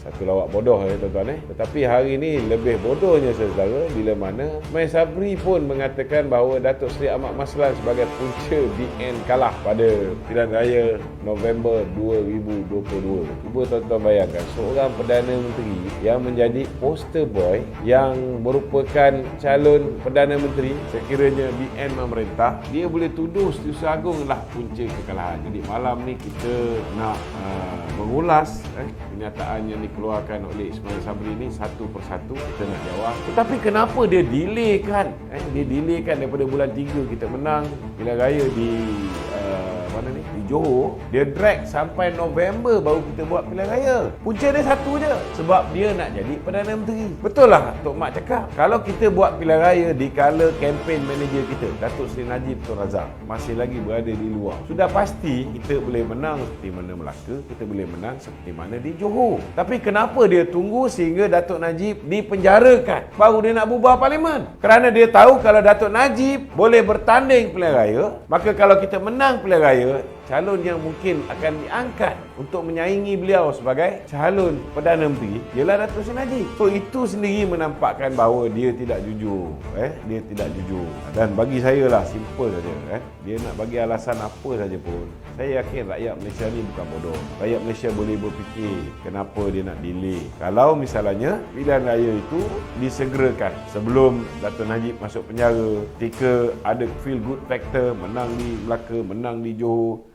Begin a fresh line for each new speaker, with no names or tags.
Satu lawak bodoh ya tuan-tuan eh. Tetapi hari ini lebih bodohnya saudara bila mana Mai Sabri pun mengatakan bahawa Datuk Seri Ahmad Maslan sebagai punca BN kalah pada pilihan raya November 2022. Cuba tuan-tuan bayangkan seorang Perdana Menteri yang menjadi poster boy yang merupakan calon Perdana Menteri sekiranya BN memerintah dia boleh tuduh Setiausaha Agung lah punca kekalahan. Jadi malam ni kita nak uh, mengulas eh, kenyataan yang dikeluarkan oleh Ismail Sabri ni satu persatu kita nak jawab. Tetapi kenapa dia delay kan? Eh, dia delay kan daripada bulan 3 kita menang pilihan raya di uh, mana ni? Di Johor. Dia drag sampai November baru kita buat pilihan raya. Punca dia satu je. Sebab dia nak jadi Perdana Menteri. Betul lah Tok Mak cakap. Kalau kita buat pilihan raya di kala campaign manager kita, Datuk Seri Najib Tun Razak, masih lagi berada di luar. Sudah pasti kita boleh menang seperti mana Melaka, kita boleh menang seperti mana di Johor. Tapi kenapa dia tunggu sehingga Datuk Najib dipenjarakan? Baru dia nak bubar parlimen. Kerana dia tahu kalau Datuk Najib boleh bertanding pilihan raya, maka kalau kita menang pilihan raya, it. Calon yang mungkin akan diangkat untuk menyaingi beliau sebagai calon Perdana Menteri ialah Datuk Seri Najib. So itu sendiri menampakkan bahawa dia tidak jujur. Eh, dia tidak jujur. Dan bagi saya lah simple saja. Eh, dia nak bagi alasan apa saja pun. Saya yakin rakyat Malaysia ni bukan bodoh. Rakyat Malaysia boleh berfikir kenapa dia nak delay. Kalau misalnya pilihan raya itu disegerakan sebelum Datuk Najib masuk penjara ketika ada feel good factor menang di Melaka, menang di Johor